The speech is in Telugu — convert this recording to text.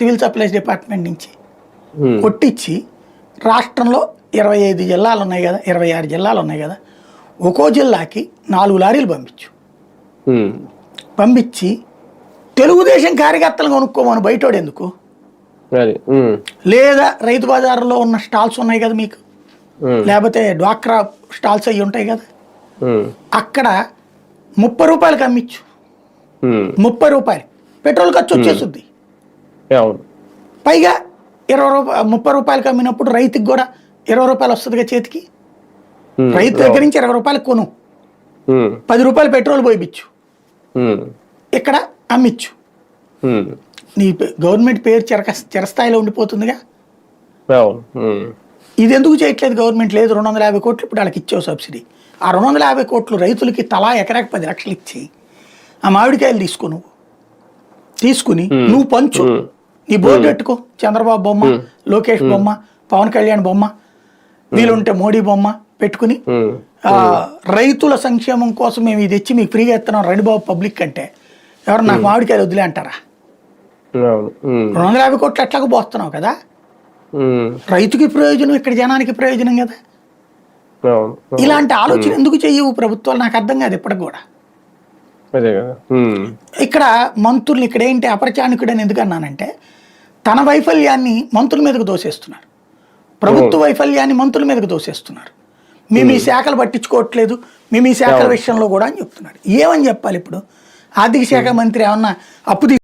సివిల్ సప్లైస్ డిపార్ట్మెంట్ నుంచి కొట్టించి రాష్ట్రంలో ఇరవై ఐదు జిల్లాలు ఉన్నాయి కదా ఇరవై ఆరు జిల్లాలు ఉన్నాయి కదా ఒక్కో జిల్లాకి నాలుగు లారీలు పంపించు. పంపించి తెలుగుదేశం కార్యకర్తలు కొనుక్కోమని బయటోడు ఎందుకు? లేదా రైతు బజార్లో ఉన్న స్టాల్స్ ఉన్నాయి కదా మీకు? లేకపోతే డ్వాక్రా స్టాల్స్ అవి ఉంటాయి కదా? అక్కడ ముప్పై రూపాయలకి అమ్మిచ్చు. ముప్పై రూపాయలు. పెట్రోల్ ఖర్చు వచ్చేస్తుంది. పైగా ఇరవై రూపాయలు ముప్పై రూపాయలకి అమ్మినప్పుడు రైతుకి కూడా ఇరవై రూపాయలు వస్తుందిగా చేతికి? రైతు దగ్గర నుంచి ఇరవై రూపాయలు కొను. పది రూపాయలు పెట్రోల్ పోయిచ్చు ఇక్కడ అమ్మిచ్చు. నీ గవర్నమెంట్ పేరు చిరక చిరస్థాయిలో ఉండిపోతుందిగా? ఇది ఎందుకు చేయట్లేదు గవర్నమెంట్? లేదు రెండు వందల యాభై కోట్లు ఇప్పుడు వాళ్ళకి ఇచ్చావు సబ్సిడీ. ఆ రెండు వందల యాభై కోట్లు రైతులకి తలా ఎకరాకి పది లక్షలు ఇచ్చి ఆ మామిడికాయలు తీసుకో నువ్వు. తీసుకుని నువ్వు పంచు. నీ బోర్డు పెట్టుకో. చంద్రబాబు బొమ్మ లోకేష్ బొమ్మ పవన్ కళ్యాణ్ బొమ్మ వీలుంటే మోడీ బొమ్మ పెట్టుకుని రైతుల సంక్షేమం కోసం మేము ఇది తెచ్చి మీకు ఫ్రీగా ఇస్తున్నాం రండి బాబు పబ్లిక్ అంటే ఎవరు నాకు మామిడికాయలు వదిలే అంటారా? రెండు వందల యాభై కోట్లు ఎట్లాగో పోస్తున్నావు కదా? రైతుకి ప్రయోజనం ఇక్కడ జనానికి ప్రయోజనం కదా? ఇలాంటి ఆలోచన ఎందుకు చెయ్యవు ప్రభుత్వాలు? నాకు అర్థం కాదు ఇప్పటికి కూడా. ఇక్కడ మంత్రులు ఇక్కడ ఏంటి అపరచానికుడు అని ఎందుకు అన్నానంటే తన వైఫల్యాన్ని మంత్రుల మీదకు దోసేస్తున్నారు. ప్రభుత్వ వైఫల్యాన్ని మంత్రుల మీదకు దోసేస్తున్నారు. మేము. ఈ శాఖలు పట్టించుకోవట్లేదు. మేము ఈ శాఖల విషయంలో కూడా అని చెప్తున్నారు. ఏమని చెప్పాలి ఇప్పుడు? ఆర్థిక శాఖ మంత్రి ఏమన్నా అప్పు